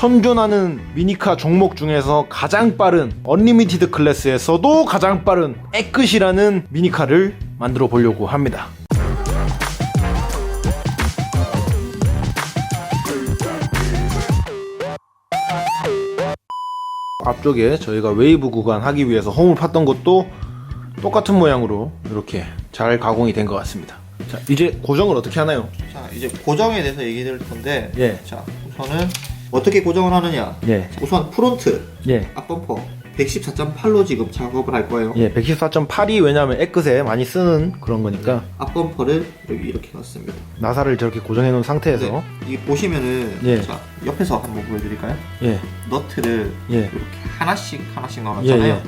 현존하는 미니카 종목 중에서 가장 빠른 언리미티드 클래스에서도 가장 빠른 에끗이라는 미니카를 만들어 보려고 합니다. 앞쪽에 저희가 웨이브 구간 하기 위해서 홈을 팠던 것도 똑같은 모양으로 이렇게 잘 가공이 된 것 같습니다. 자, 이제 고정을 어떻게 하나요? 자 이제 고정에 대해서 얘기 드릴 건데 예. 자 우선은 어떻게 고정을 하느냐? 예, 우선 프론트 예, 앞범퍼 114.8로 지금 작업을 할 거예요. 예, 114.8이 왜냐하면 에끗에 많이 쓰는 그런 거니까. 앞범퍼를 여기 이렇게 넣습니다. 나사를 저렇게 고정해 놓은 상태에서. 네, 이 보시면은 예. 자 옆에서 한번 보여드릴까요? 예, 너트를 예, 이렇게 하나씩 하나씩 넣어놨잖아요. 예,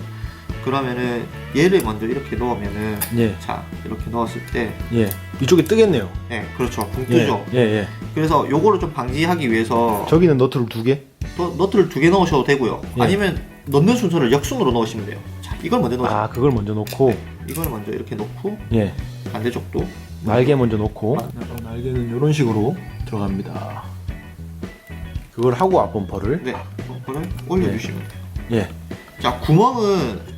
그러면은 얘를 먼저 이렇게 넣으면은 예, 자 이렇게 넣었을 때 예, 이쪽에 뜨겠네요. 네, 그렇죠. 붕 예, 뜨죠? 예, 예. 그래서 요거를 좀 방지하기 위해서 저기는 너트를 두 개. 또 너트를 두 개 넣으셔도 되고요. 예. 아니면 넣는 순서를 역순으로 넣으시면 돼요. 자 이걸 먼저 넣으세요 아, 그걸 먼저 놓고, 이걸 먼저 이렇게 놓고 예, 반대쪽도 날개 먼저 놓고, 아, 어, 날개는 이런 식으로 들어갑니다. 그걸 하고 앞범퍼를, 네 범퍼를 올려주시면 돼요. 예, 자 구멍은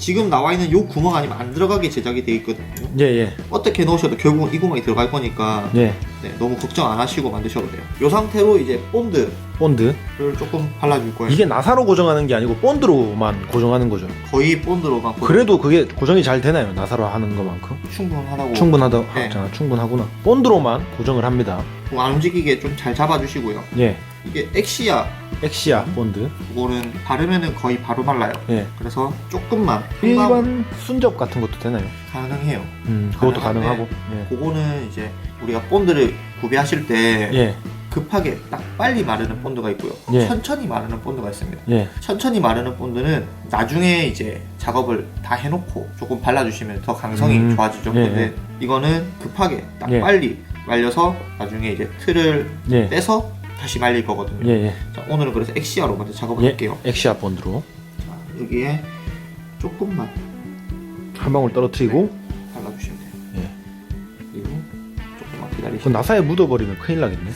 지금 나와 있는 요 구멍 아니면 안 들어가게 제작이 되어 있거든요 예, 예, 어떻게 넣으셔도 결국은 이 구멍이 들어갈 거니까 예, 네, 너무 걱정 안 하시고 만드셔도 돼요 이 상태로 이제 본드를 본드. 조금 발라줄 거예요 이게 나사로 고정하는 게 아니고 본드로만 고정하는 거죠. 거의 본드로만 고정- 그래도 그게 고정이 잘 되나요? 나사로 하는 것만큼? 충분하다고 충분하다, 네. 자, 충분하구나. 본드로만 고정을 합니다. 뭐안 움직이게 좀 잘 잡아주시고요 예, 이게 엑시아. 엑시아 본드. 그거는 바르면은 거의 바로 발라요. 예, 그래서 조금만 한 방울 일반 순접 같은 것도 되나요? 가능해요. 음, 그것도 가능한데 가능하고. 그거는 이제 우리가 본드를 구비하실 때 예, 예, 급하게 딱 빨리 마르는 본드가 있고요. 예. 천천히 마르는 본드가 있습니다. 예, 천천히 마르는 본드는 나중에 이제 작업을 다 해놓고 조금 발라주시면 더 강성이 음, 좋아지죠. 예, 근데 이거는 급하게 딱 예. 빨리 말려서 나중에 이제 틀을 예, 떼서 다시 말릴 거거든요 예, 예. 자, 오늘은 그래서 엑시아로 먼저 작업을 예, 할게요 엑시아 본드로 자, 여기에 조금만 한 방울 떨어뜨리고 발라주시면 돼요 예. 그리고 조금만 그 기다리시면 나사에 묻어버리면 큰일 나겠네.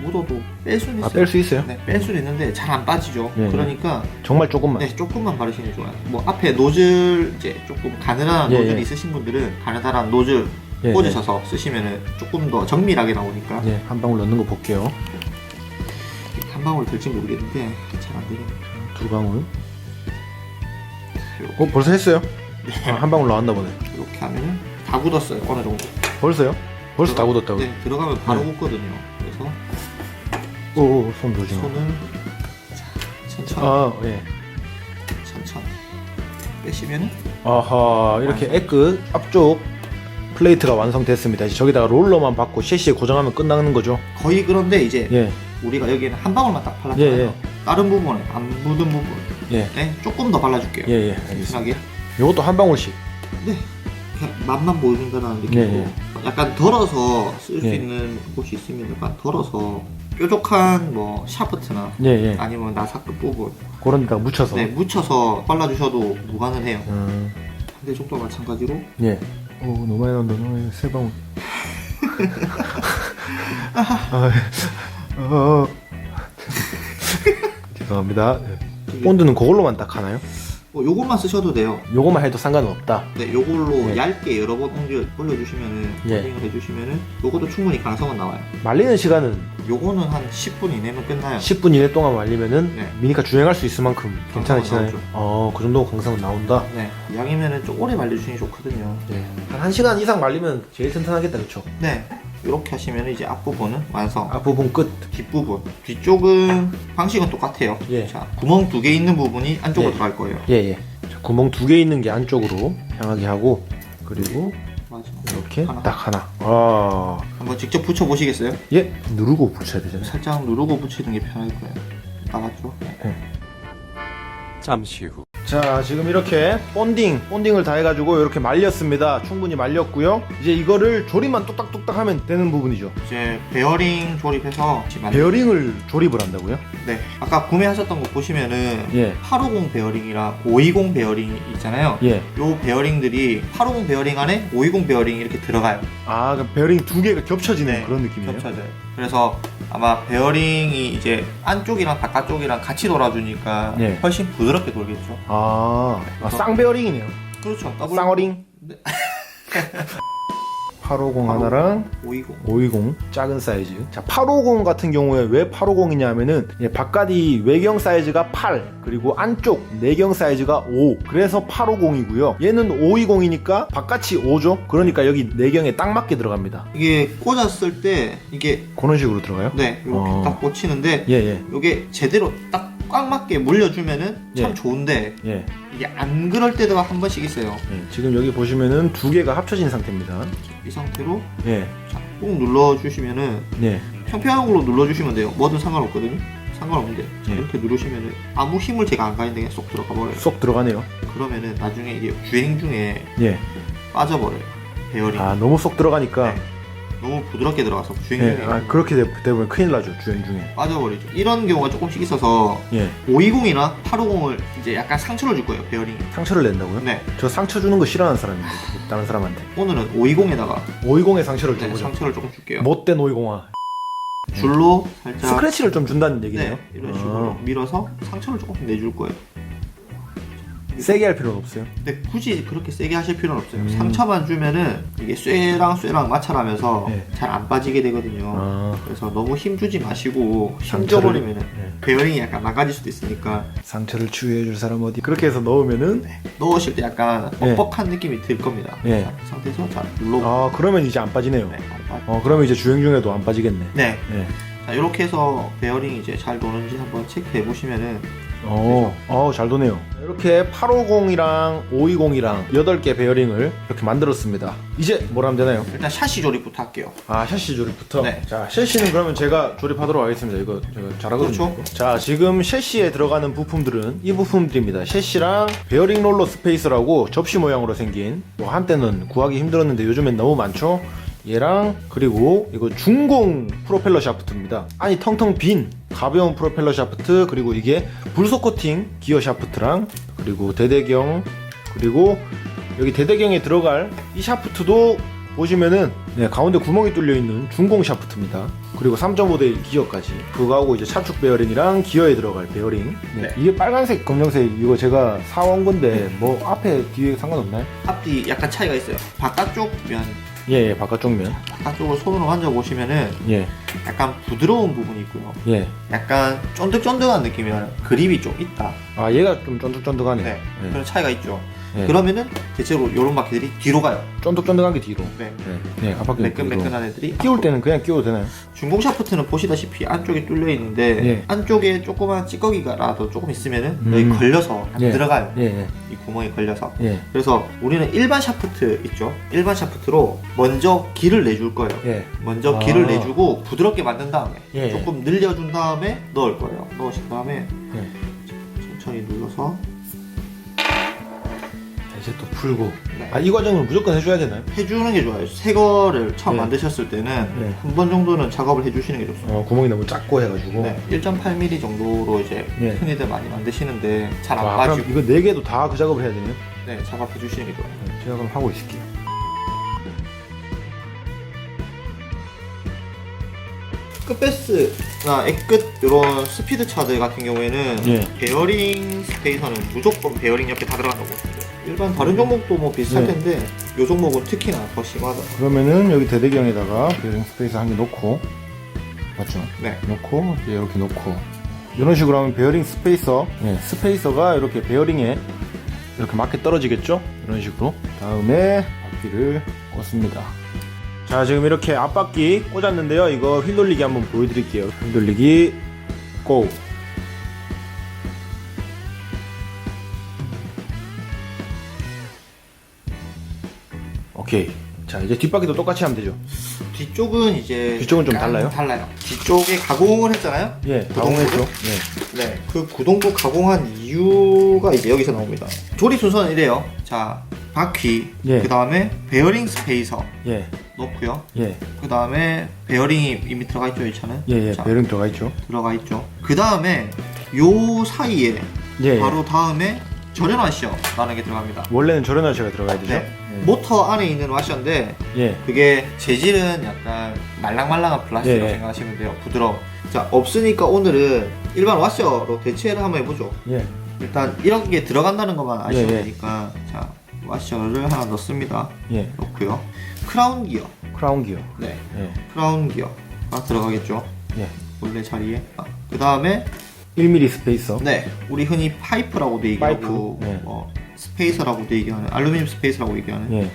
묻어도 뺄 수는 있어요 아, 뺄 수 있어요? 네, 뺄 수는 있는데 잘 안 빠지죠 예, 예. 그러니까 정말 조금만. 네, 조금만 바르시는 게 좋아요. 뭐 앞에 노즐 이제 조금 가느다란 예, 노즐이 예. 있으신 분들은 가느다란 노즐 예, 꽂으셔서 쓰시면은 조금 더 정밀하게 나오니까 예, 한 방울 넣는 거 볼게요. 한 방울 될지 모르겠는데 잘 안 되겠네. 두 방울. 어, 벌써 했어요? 아, 한 방울 나왔나 보네. 이렇게 하면은 다 굳었어요. 어느 정도. 벌써요? 벌써 다 굳었다고. 네, 들어가면 바로 네. 굳거든요. 그래서 오, 오, 손 조심. 손을 자, 천천히 아, 예. 천천히 빼시면은 아하, 이렇게 에끝 앞쪽 플레이트가 완성됐습니다. 이제 저기다가 롤러만 받고 셰시에 고정하면 끝나는 거죠. 거의 그런데 이제 예, 우리가 여기는 한 방울만 딱 발랐잖아요. 예, 예. 다른 부분에 안 묻은 부분에 예, 조금 더 발라줄게요. 예, 예. 알겠습니다. 요것도 한 방울씩. 네. 그냥 맛만 보여준다는 느낌으로 네, 네. 약간 덜어서 쓸수 네. 있는 곳이 있으면 약간 덜어서 뾰족한 뭐 샤프트나 예, 예. 아니면 나사 끝 부분 그런 데다가 묻혀서. 네, 묻혀서 발라주셔도 무관은 해요 음, 근데 정도 마찬가지로 예. 오, 너무 많이 나온다. 너무 많이 세 방울. 아, 예. 어. 죄송합니다. 예. 본드는 그걸로만 딱 하나요? 뭐 요것만 쓰셔도 돼요 요거만 해도 상관은 없다. 네, 요걸로 네. 얇게 여러 번 옮겨 올려주시면은 예. 코팅을 해주시면은 요것도 충분히 강성은 나와요 말리는 시간은 요거는 한 10분 이내면 끝나요 10분 이내 동안 말리면은 네. 미니카 주행할 수 있을 만큼 괜찮으시나요? 나오죠. 어, 그 정도 강성은 나온다. 네 양이면은 좀 오래 말려주시는 게 좋거든요 예. 한 1시간 이상 말리면 제일 튼튼하겠다, 그쵸? 네 이렇게 하시면 이제 앞부분은 완성 앞부분 끝. 뒷부분 뒤쪽은 방식은 똑같아요 예. 자 구멍 두 개 있는 부분이 안쪽으로 예. 들어갈 거예요 예, 예. 자, 구멍 두 개 있는 게 안쪽으로 향하게 하고, 그리고 맞아 이렇게 하나. 딱 하나. 아, 한번 직접 붙여 보시겠어요? 예. 누르고 붙여야 되잖아요. 살짝 누르고 붙이는 게 편할 거예요 나갔죠? 네. 잠시 후. 자 지금 이렇게 본딩 본딩을 다 해가지고 이렇게 말렸습니다. 충분히 말렸고요. 이제 이거를 조립만 뚝딱뚝딱 하면 되는 부분이죠. 이제 베어링 조립해서 만- 베어링을 조립을 한다고요? 네. 아까 구매하셨던 거 보시면은 예. 850 베어링이랑 520 베어링 있잖아요. 예. 요 베어링들이 850 베어링 안에 520 베어링이 이렇게 들어가요. 아, 그 베어링 두 개가 겹쳐지는 네, 그런 느낌이에요? 겹쳐져요 그래서 아마 베어링이 이제 안쪽이랑 바깥쪽이랑 같이 돌아주니까 네. 훨씬 부드럽게 돌겠죠. 아, 아 쌍베어링이네요. 그렇죠. 더블 쌍어링. 네. 850 하나랑 520. 520 작은 사이즈. 자, 850 같은 경우에 왜 850이냐면은 바깥이 외경 사이즈가 8 그리고 안쪽 내경 사이즈가 5. 그래서 850이고요. 얘는 520이니까 바깥이 5죠. 그러니까 여기 내경에 딱 맞게 들어갑니다. 이게 꽂았을 때 이게 그런 식으로 들어가요? 네 이렇게 어. 딱 꽂히는데 예, 예. 이게 제대로 딱 꽉 맞게 물려주면은 참 예. 좋은데 예. 이게 안 그럴 때가 한 번씩 있어요. 예. 지금 여기 보시면은 두 개가 합쳐진 상태입니다. 이 상태로 예. 자, 꾹 눌러주시면은 예. 평평한 걸로 눌러주시면 돼요. 뭐든 상관없거든요. 상관없는데 자, 예. 이렇게 누르시면은 아무 힘을 제가 안 가는데 그냥 쏙 들어가 버려요. 쏙 들어가네요. 그러면은 나중에 이게 주행 중에 예. 빠져버려요. 배열이 아, 너무 쏙 들어가니까 네. 너무 부드럽게 들어가서 주행 예. 중에 아, 그렇게 되- 되면 큰일 나죠. 주행 중에. 빠져버리죠. 이런 경우가 조금씩 있어서 예. 520이나 850을 이제 약간 상처를 줄 거예요. 베어링이. 상처를 낸다고요? 네. 저 상처 주는 거 싫어하는 사람인데 다른 사람한테 오늘은 520에다가 520에 상처를 네, 줘보죠 상처를 조금 줄게요. 못된 520아 줄로 살짝 스크래치를 좀 준다는 얘기네요 네, 이런 식으로 아, 밀어서 상처를 조금 내줄 거예요. 세게 할 필요는 없어요 근데 굳이 그렇게 세게 하실 필요는 없어요. 음. 상처만 주면은 이게 쇠랑 쇠랑 마찰하면서 네. 잘 안 빠지게 되거든요. 아, 그래서 너무 힘 주지 마시고 힘 상처를- 줘버리면은 네. 베어링이 약간 나가질 수도 있으니까 상처를 치유해 줄 사람 어디 그렇게 해서 넣으면은 넣으실 때 약간 네. 뻑뻑한 느낌이 들 겁니다. 네. 자, 상태에서 잘 눌러. 아 그러면 이제 안 빠지네요 네, 어 그러면 이제 주행 중에도 안 빠지겠네 네. 예. 자, 이렇게 해서 베어링이 이제 잘 도는지 한번 체크해 보시면은 어, 어, 잘 도네요. 이렇게 850이랑 520이랑 8개 베어링을 이렇게 만들었습니다. 이제 뭘 하면 되나요? 일단 샤시 조립부터 할게요. 아, 샤시 조립부터? 네. 자, 샤시는 그러면 제가 조립하도록 하겠습니다. 이거 제가 잘하거든요. 그렇죠. 자, 지금 샤시에 들어가는 부품들은 이 부품들입니다. 샤시랑 베어링 롤러 스페이스라고 접시 모양으로 생긴 뭐 한때는 구하기 힘들었는데 요즘엔 너무 많죠? 얘랑 그리고 이거 중공 프로펠러 샤프트입니다. 아니 텅텅 빈 가벼운 프로펠러 샤프트 그리고 이게 불속 코팅 기어 샤프트랑 그리고 대대경 그리고 여기 대대경에 들어갈 이 샤프트도 보시면은 네, 가운데 구멍이 뚫려 있는 중공 샤프트입니다. 그리고 3.5대 기어까지 그거하고 이제 차축 베어링이랑 기어에 들어갈 베어링. 네, 네. 이게 빨간색, 검정색 이거 제가 사온 건데 뭐 앞에 뒤에 상관없나요? 앞뒤 약간 차이가 있어요. 바깥쪽 면, 예, 예 바깥쪽 면. 바깥쪽을 손으로 만져보시면은 예, 약간 부드러운 부분이 있고요. 예. 약간 쫀득쫀득한 느낌이 나요. 그립이 좀 있다. 아 얘가 좀 쫀득쫀득하네요. 네. 예. 그런 차이가 있죠. 예. 그러면은 대체로 이런 바퀴들이 뒤로 가요. 쫀득쫀득한 게 뒤로. 네. 네, 네 앞바퀴 매끈매끈한 애들이 끼울. 때는 그냥 끼워도 되나요? 중공 샤프트는 보시다시피 안쪽에 뚫려 있는데 예. 안쪽에 조그만 찌꺼기가라도 조금 있으면은 음. 여기 걸려서 안 예. 들어가요. 예, 예, 이 구멍에 걸려서. 예, 그래서 우리는 일반 샤프트 있죠. 일반 샤프트로 먼저 길을 내줄 거예요. 예. 먼저 아. 길을 내주고 부 드럽게 만든 다음에 예. 조금 늘려준 다음에 넣을 거예요. 넣으신 다음에 예. 천천히 눌러서 이제 또 풀고. 네. 아 이 과정을 무조건 해줘야 되나요? 해주는 게 좋아요. 새 거를 처음 네. 만드셨을 때는 네. 한 번 정도는 작업을 해주시는 게 좋습니다. 어 구멍이 너무 작고 해가지고. 네, 1.8mm 정도로 이제 예. 흔히들 많이 만드시는데 잘안 아, 그럼 빠지고 이거 네 개도 다 그 작업을 해야 되네요. 네, 작업해 주시는 게 좋아요. 네, 제가 그럼 하고 있을게요. 끝베스나 액끝 이런 스피드 차들 같은 경우에는 예. 베어링 스페이서는 무조건 베어링 옆에 다 들어간다고 보시면 돼요. 일반 다른 종목도 뭐 비슷할 네. 텐데 이 종목은 특히나 더 심하다. 그러면은 여기 대대경에다가 베어링 스페이스 한 개 놓고 맞죠? 네. 놓고 이제 이렇게 놓고 이런 식으로 하면 베어링 스페이서 예, 스페이서가 이렇게 베어링에 이렇게 맞게 떨어지겠죠? 이런 식으로 다음에 바퀴를 꽂습니다 자 지금 이렇게 앞바퀴 꽂았는데요 이거 휠 돌리기 한번 보여드릴게요 휠 돌리기 고 오케이 자 이제 뒷바퀴도 똑같이 하면 되죠 뒤쪽은 이제 뒤쪽은 좀 약간 달라요? 달라요. 뒤쪽에 가공을 했잖아요. 예 구동부를? 가공했죠 예. 네, 그 구동부 가공한 이유가 이제 여기서 나옵니다. 조립 순서는 이래요. 자, 바퀴, 예. 그 다음에 베어링 스페이서 예, 넣고요. 예, 그 다음에 베어링이 이미 들어가 있죠, 이 차는. 예, 예, 자, 베어링 들어가 있죠. 들어가 있죠. 그 다음에 요 사이에 예, 예. 바로 다음에 전연화 시어라는 게 들어갑니다. 원래는 저렴한 시가 들어가야 되죠. 네. 예. 모터 안에 있는 와셔인데 예. 그게 재질은 약간 말랑말랑한 플라스틱이라고 예, 예. 생각하시면 돼요. 부드러워. 자 없으니까 오늘은 일반 와셔로 대체를 한번 해보죠. 예. 일단 이런 게 들어간다는 것만 아시면 예, 예. 되니까 자 와셔를 하나 넣습니다. 예. 넣고요. 크라운 기어. 크라운 기어. 네. 예. 크라운 기어가 들어가겠죠. 예. 원래 자리에. 아, 그 다음에 1mm 스페이서. 네, 우리 흔히 파이프라고도 얘기하고 파이프, 네. 뭐 스페이서라고도 얘기하는 알루미늄 스페이서라고 얘기하는 예.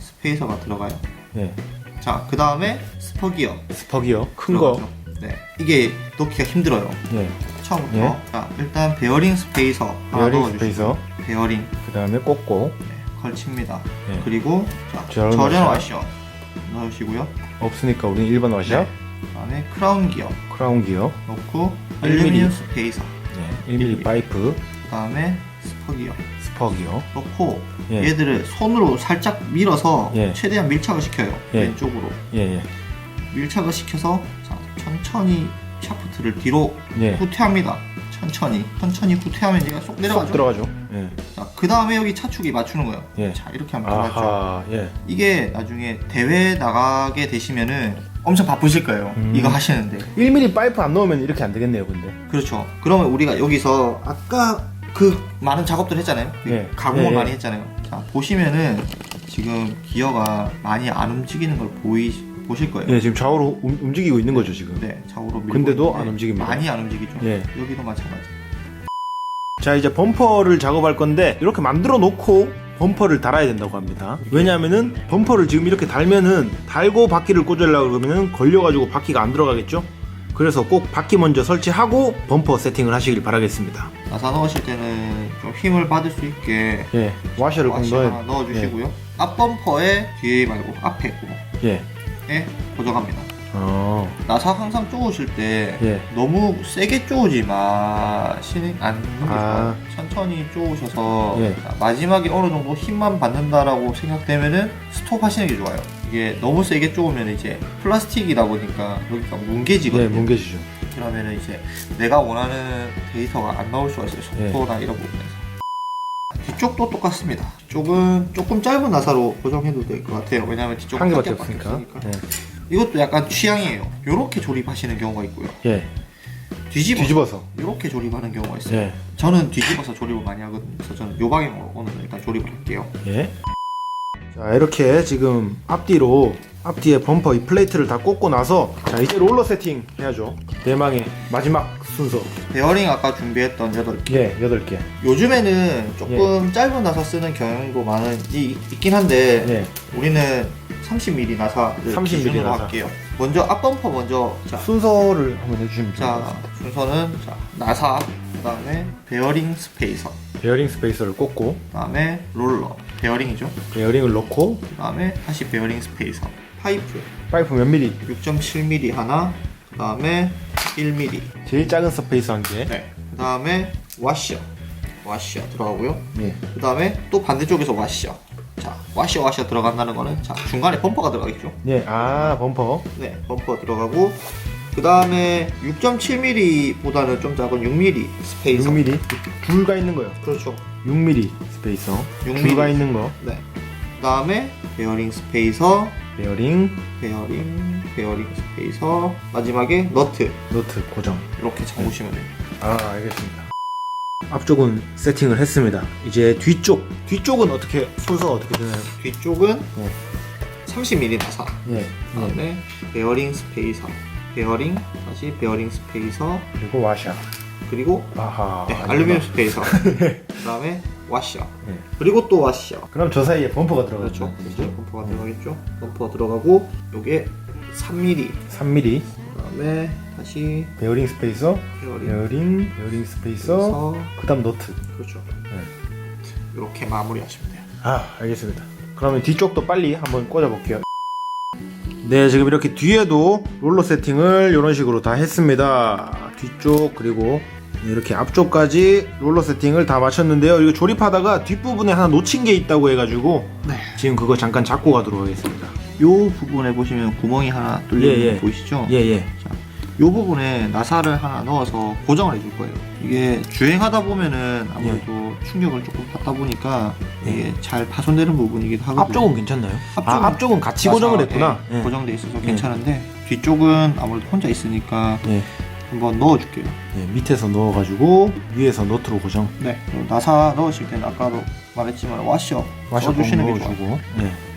스페이서가 들어가요. 예. 자, 그 다음에 스퍼 기어. 스퍼 기어. 큰 거. 들어가죠. 네, 이게 넣기가 힘들어요. 예. 처음부터. 예. 자, 일단 베어링 스페이서 하나 베어링 넣어주시고 스페이서. 베어링 그다음에 꽂고 네, 걸칩니다. 예. 그리고 자, 저런 저련 와셔. 넣으시고요. 없으니까 우리는 일반 와셔. 네. 그다음에 크라운 기어 크라운 기어. 넣고 1mm. 알루미늄 스페이서. 예. 1mm 파이프. 그다음에 스퍼 기어 스퍼 기어. 넣고 예. 얘들을 손으로 살짝 밀어서 예. 최대한 밀착을 시켜요. 예. 왼쪽으로 예. 예. 밀착을 시켜서 자, 천천히 샤프트를 뒤로 예. 후퇴합니다. 천천히 천천히 후퇴하면 얘가 쏙쏙 내려가죠. 들어가죠. 예. 자, 그 다음에 여기 차축이 맞추는 거예요. 예. 자, 이렇게 하면. 아하. 예. 이게 나중에 대회 나가게 되시면은 엄청 바쁘실 거예요. 음. 이거 하시는데. 1mm 파이프 안 넣으면 이렇게 안 되겠네요, 근데. 그렇죠. 그러면 우리가 여기서 아까 그 많은 작업들 했잖아요. 그 예. 가공을 예, 예. 많이 했잖아요. 자, 보시면은 지금 기어가 많이 안 움직이는 걸 보이, 보실 거예요. 예, 지금 좌우로 움, 움직이고 있는 거죠, 지금. 네, 좌우로 밀고 근데도 안 움직입니다. 많이 안 움직이죠. 예. 여기도 마찬가지. 자 이제 범퍼를 작업할 건데 이렇게 만들어 놓고 범퍼를 달아야 된다고 합니다. 왜냐하면은 범퍼를 지금 이렇게 달면은 달고 바퀴를 꽂으려고 그러면은 걸려가지고 바퀴가 안 들어가겠죠? 그래서 꼭 바퀴 먼저 설치하고 범퍼 세팅을 하시길 바라겠습니다. 나사 넣으실 때는 좀 힘을 받을 수 있게 예 와셔를 꼭 넣어야 넣어주시고요. 앞 범퍼에 뒤에 말고 앞에 구멍에 예 고정합니다. 어, 나사 항상 쪼으실 때 예. 너무 세게 쪼으지 마시는 게 아. 천천히 쪼으셔서 예. 자, 마지막에 어느 정도 힘만 받는다라고 생각되면은 스톱 하시는 게 좋아요. 이게 너무 세게 쪼으면 이제 플라스틱이다 보니까 여기가 뭉개지거든요. 예 뭉개지죠 그러면은 이제 내가 원하는 데이터가 안 나올 수가 있어요. 예. 속도나 이런 부분에서. 뒤쪽도 똑같습니다. 뒤쪽은 조금 짧은 나사로 고정해도 될 것 같아요. 왜냐하면 뒤쪽 한 개밖에 없으니까 없으니까. 이것도 약간 취향이에요. 이렇게 조립하시는 경우가 있고요. 예, 예. 뒤집어 뒤집어서 이렇게 조립하는 경우가 있어요. 예. 저는 뒤집어서 조립을 많이 하거든요. 그래서 저는 요 방향으로 오늘 일단 조립을 할게요. 예. 자 이렇게 지금 앞뒤로 앞뒤에 범퍼 이 플레이트를 다 꽂고 나서 자 이제 롤러 세팅 해야죠 대망의 마지막 순서 베어링 아까 준비했던 8개. 예 8개 요즘에는 조금 짧은 나사 쓰는 경향도 많이 있긴 한데 예. 우리는 30mm 나사를 30mm 기준으로 나사. 할게요. 먼저 앞범퍼 먼저 자, 순서를 한번 해주시면 자 같습니다. 순서는 자, 나사 그 다음에 베어링 스페이서 베어링 스페이서를 꽂고 그 다음에 롤러 베어링이죠. 베어링을 넣고 그다음에 다시 베어링 스페이서 파이프 파이프 몇 미리 6.7mm 하나 그다음에 1mm 제일 작은 스페이서 한 개. 네 그다음에 와셔 와셔 들어가고요. 예. 그 다음에 또 반대쪽에서 와셔. 자, 와셔 와셔 들어간다는 거는 자 중간에 범퍼가 들어가겠죠. 예. 아 범퍼. 네, 범퍼 들어가고 그 다음에 6.7mm보다는 좀 작은 6mm 스페이서. 6mm 줄가 있는 거요. 그렇죠. 6mm 스페이서. 6mm. 줄가 있는 거. 네. 그 다음에 베어링 스페이서, 베어링 베어링, 베어링 스페이서, 마지막에 너트 너트 고정. 이렇게 잠그시면 돼요. 아 알겠습니다. 앞쪽은 세팅을 했습니다. 이제 뒤쪽 뒤쪽은 어떻게 순서 어떻게 되나요? 뒤쪽은 네. 30mm 나사. 예. 그 다음에 베어링 스페이서, 베어링 다시 베어링 스페이서, 그리고 와샤. 그리고 아하. 네. 알루미늄 스페이서. 그 다음에 와셔. 네. 그리고 또 와셔. 그럼 저 사이에 범퍼가 들어가죠. 그렇죠. 이제 범퍼가 들어가겠죠. 범퍼 들어가고 요게 3mm. 3mm 그다음에 다시 베어링 스페이서. 베어링 베어링 베어링 스페이서. 스페이서. 그다음 너트. 그렇죠. 네. 이렇게 마무리하시면 돼요. 아 알겠습니다 그러면 뒤쪽도 빨리 한번 꽂아 볼게요 네 지금 이렇게 뒤에도 롤러 세팅을 이런 식으로 다 했습니다 뒤쪽 그리고 이렇게 앞쪽까지 롤러 세팅을 다 마쳤는데요 이거 조립하다가 뒷부분에 하나 놓친 게 있다고 해가지고 네. 지금 그거 잠깐 잡고 가도록 하겠습니다 요 부분에 보시면 구멍이 하나 뚫려 예, 있는 예. 거 보이시죠? 예예 자, 이 부분에 나사를 하나 넣어서 고정을 해줄 거예요. 이게 주행하다 보면은 아무래도 충격을 조금 받다 보니까 이게 잘 파손되는 부분이기도 하거든요. 앞쪽은 괜찮나요? 앞쪽은 아, 앞쪽은 같이 고정을 했구나. 예, 예. 고정돼 있어서 괜찮은데 뒤쪽은 아무래도 혼자 있으니까 예. 한번 넣어줄게요. 예, 밑에서 넣어가지고 위에서 너트로 고정. 네. 그리고 나사 넣으실 때는 아까도 말했지만 와셔 써주시는 게 좋아요. 넣어주고. 예.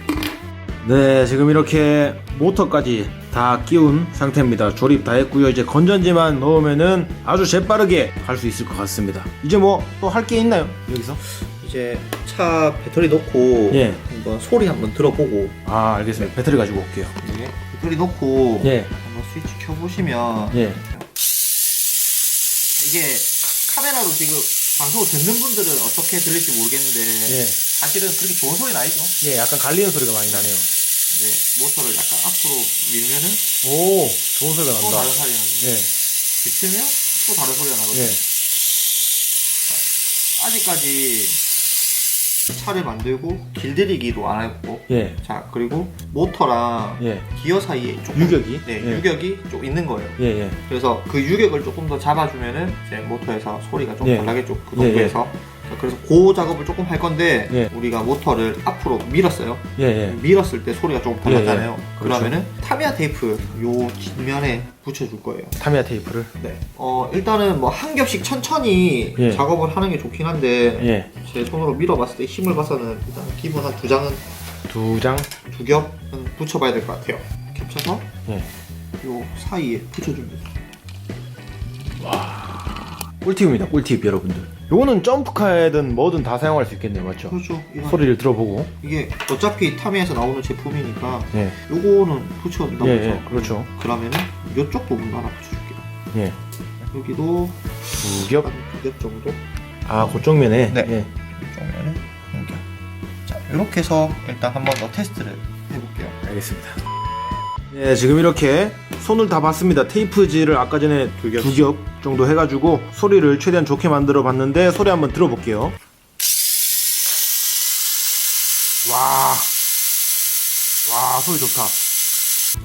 네, 지금 이렇게 모터까지 다 끼운 상태입니다. 조립 다 했고요. 이제 건전지만 넣으면은 아주 재빠르게 갈 수 있을 것 같습니다. 이제 뭐 또 할 게 있나요? 여기서? 이제 차 배터리 넣고 예. 한번 소리 한번 들어보고 아, 알겠습니다. 배터리 가지고 올게요. 이게 배터리 넣고 예. 한번 스위치 켜보시면 예. 이게 카메라로 지금 방송을 듣는 분들은 어떻게 들릴지 모르겠는데 예. 사실은 그렇게 좋은 소리는 아니죠. 예, 약간 갈리는 소리가 많이 나네요. 이제 모터를 약간 앞으로 밀면은 오, 좋은 소리가 또 난다. 다른 소리 나고 예. 비치면 또 다른 소리가 나거든요. 예. 아직까지 차를 만들고 길들이기도 안 했고 예. 자 그리고 모터랑 예. 기어 사이에 조금 유격이? 네 예. 유격이 좀 있는 거예요. 예, 예. 그래서 그 유격을 조금 더 잡아주면은 이제 모터에서 소리가 좀 예. 덜 나겠죠. 그 예, 정도에서 그래서 그 작업을 조금 할 건데 예. 우리가 모터를 앞으로 밀었어요. 예, 예. 밀었을 때 소리가 조금 덜 예, 나잖아요. 예. 그러면은 타미야 테이프 요 뒷면에 붙여줄 거예요. 타미야 테이프를. 네. 어 일단은 뭐 한 겹씩 천천히 예. 작업을 하는 게 좋긴 한데 예. 제 손으로 밀어봤을 때 힘을 봐서는 일단 기본 한 두 장은 두 장. 두 겹은 붙여봐야 될 것 같아요. 겹쳐서 예. 요 사이에 붙여줍니다. 꿀팁입니다. 꿀팁 여러분들. 요거는 점프카에든 뭐든 다 사용할 수 있겠네요. 맞죠? 그렇죠. 이거 소리를 들어보고. 이게 어차피 타미에서 나오는 제품이니까 예. 요거는 붙여준다고 예, 예. 그렇죠. 그러면은 요쪽 부분도 하나 붙여줄게요. 예. 여기도 두 겹. 한두겹 정도 아, 그쪽면에. 네. 예. 한 겹. 자 이렇게 해서 일단 한 번 더 테스트를 해볼게요. 알겠습니다. 예, 지금 이렇게 손을 다 봤습니다. 테이프질을 아까 전에 두 겹. 두 겹 정도 해가지고 소리를 최대한 좋게 만들어 봤는데 소리 한번 들어볼게요. 와, 와 소리 좋다.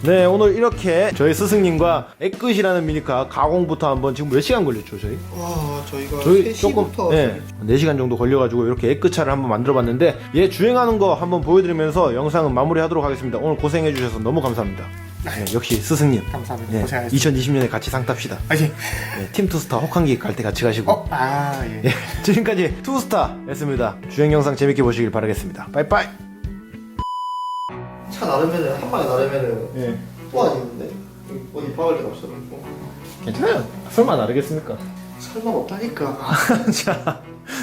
네, 오늘 이렇게 저희 스승님과 애끝이라는 미니카 가공부터 한번 지금 몇 시간 걸렸죠, 저희? 와 저희가 저희 조금 3시부터 예, 4시간 정도 걸려가지고 이렇게 애끝차를 한번 만들어봤는데 얘 주행하는 거 한번 보여드리면서 영상은 마무리하도록 하겠습니다. 오늘 고생해주셔서 너무 감사합니다. 네, 역시 스승님. 감사합니다. 예, 고생하셨습니다. 2020년에 같이 상 탑시다. 아니 예, 팀 투스타 혹한기 갈 때 같이 가시고. 어? 아 예. 예, 지금까지 투스타였습니다. 주행 영상 재밌게 보시길 바라겠습니다. 빠이빠이. 차 나르면은 한 마리 나르면은 예, 또아지는데 어디 박을 데가 없어가지고 괜찮아요. 설마 나르겠습니까? 설마 없다니까. 자,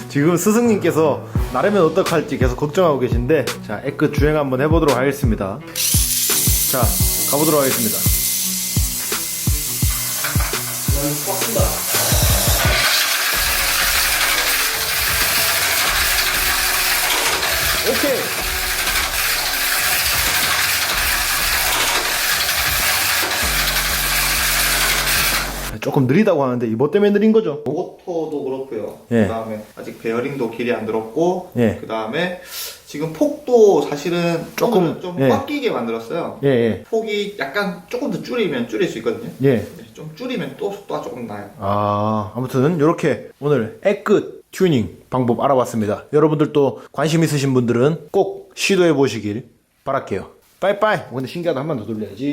지금 스승님께서 나르면 어떡할지 계속 걱정하고 계신데, 자, 애끝 주행 한번 해보도록 하겠습니다. 자, 가보도록 하겠습니다. 오케이! 조금 느리다고 하는데, 이뭐 때문에 느린 거죠? 모터도 그렇고요. 예. 그다음에 아직 베어링도 길이 안 들었고, 예. 그다음에 지금 폭도 사실은 조금, 좀 예. 꽉 끼게 만들었어요. 예, 예, 폭이 약간 조금 더 줄이면 줄일 수 있거든요. 예. 네, 좀 줄이면 또 속도가 조금 나요. 아, 아무튼 이렇게 오늘 애끝 튜닝 방법 알아봤습니다. 여러분들도 관심 있으신 분들은 꼭 시도해 보시길 바랄게요. 빠이빠이. 어, 근데 신기하다 한 번 더 돌려야지.